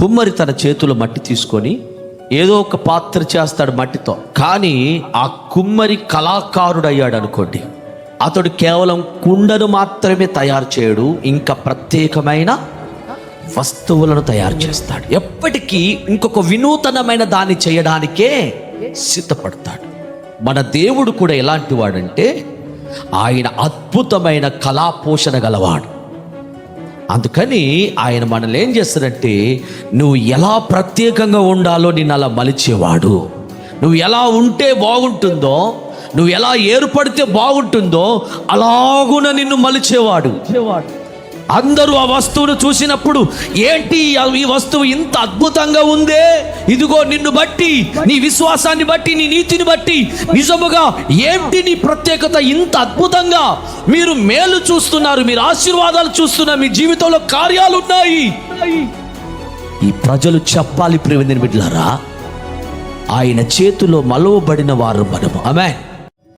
కుమ్మరి తన చేతిలో మట్టి తీసుకొని ఏదో ఒక పాత్ర చేస్తాడు మట్టితో. కానీ ఆ కుమ్మరి కళాకారుడు అయ్యాడు అనుకోండి. అతడు కేవలం కుండను మాత్రమే తయారు చేయడు ఇంకా ప్రత్యేకమైన వస్తువులను తయారు చేస్తాడు. ఎప్పటికీ ఇంకొక వినూతనమైన దాన్ని చేయడానికే సిద్ధపడతాడు. మన దేవుడు కూడా ఎలాంటి వాడంటే ఆయన అద్భుతమైన కళా పోషణ గలవాడు. అందుకని ఆయన మనల్ని ఏం చేస్తాడంటే నువ్వు ఎలా ప్రత్యేకంగా ఉండాలో నిన్ను అలా మలిచేవాడు. నువ్వు ఎలా ఉంటే బాగుంటుందో నువ్వు ఎలా ఏర్పడితే బాగుంటుందో అలాగున నిన్ను మలిచేవాడు. అందరూ ఆ వస్తువును చూసినప్పుడు ఏంటి ఈ వస్తువు ఇంత అద్భుతంగా ఉందే? ఇదిగో నిన్ను బట్టి నీ విశ్వాసాన్ని బట్టి నీ నీతిని బట్టి నిజముగా ఏంటి నీ ప్రత్యేకత ఇంత అద్భుతంగా? మీరు మేలు చూస్తున్నారు మీరు ఆశీర్వాదాలు చూస్తున్నారు మీ జీవితంలో కార్యాలు ఉన్నాయి. ఈ ప్రజలు చెప్పాలి ప్రేమ బిడ్డలారా ఆయన చేతిలో మలవబడిన వారు మనము. ఆమె